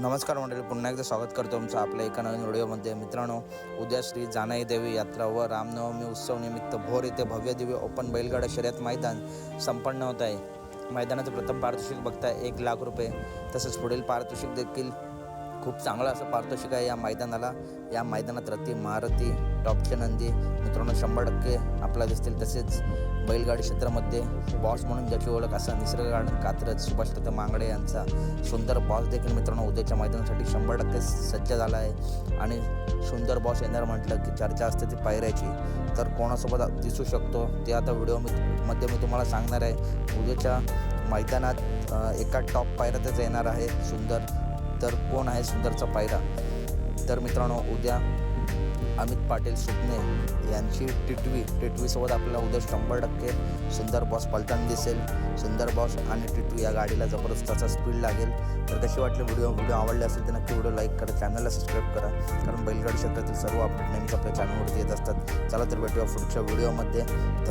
नमस्कार मंडळी पुन्हा एकदा स्वागत करतो तुमचं आपल्या एका नवीन व्हिडिओमध्ये. मित्रांनो उद्या श्री जानाई देवी यात्रा व रामनवमी उत्सव निमित्त भोर येथे भव्य दिव्य ओपन बैलगाडा शर्यत मैदान संपन्न होत आहे. मैदानाचं प्रथम पारितोषिक बघताय एक लाख रुपये. तसंच पुढील पारितोषिक देखील खूप चांगलं असं पारितोषिक आहे या मैदानाला. या मैदानात रती महारथी टॉपचे नंदी मित्रांनो शंभर टक्के आपला दिसतील तसेच बैलगाडी क्षेत्रामध्ये बॉस म्हणून ज्याची ओळख असा निसर्ग गार्डन कात्रज सुभाषदत्त मांगडे यांचा सुंदर बॉस देखील मित्रांनो उद्याच्या मैदानासाठी शंभर टक्के सज्ज झाला आहे. आणि सुंदर बॉस येणार म्हटलं की चर्चा असते ती पायऱ्याची. तर कोणासोबत दिसू शकतो ते आता व्हिडिओमध्ये मी तुम्हाला सांगणार आहे. उद्याच्या मैदानात एका टॉप पायऱ्यातच येणार आहे सुंदर तर कोण आहे सुंदरचा पायरा? तर मित्रांनो उद्या अमित पाटील सुपणे यांची टिटवी टिटवीसोबत आपल्याला उद्या शंभर टक्के सुंदर बॉस पलटण दिसेल. सुंदर बॉस आणि टिटवी या गाडीला जबरदस्त असा स्पीड लागेल. तर कशी वाटली व्हिडिओ? व्हिडिओ आवडले असेल तर नक्की व्हिडिओ लाईक करा चॅनलला सबस्क्राईब करा. कारण बैलगाडी क्षेत्रातील सर्व अपडेट नेहमीच आपल्या चॅनलवरती येत असतात. चला तर भेटूया पुढच्या व्हिडिओमध्ये धन्यवाद.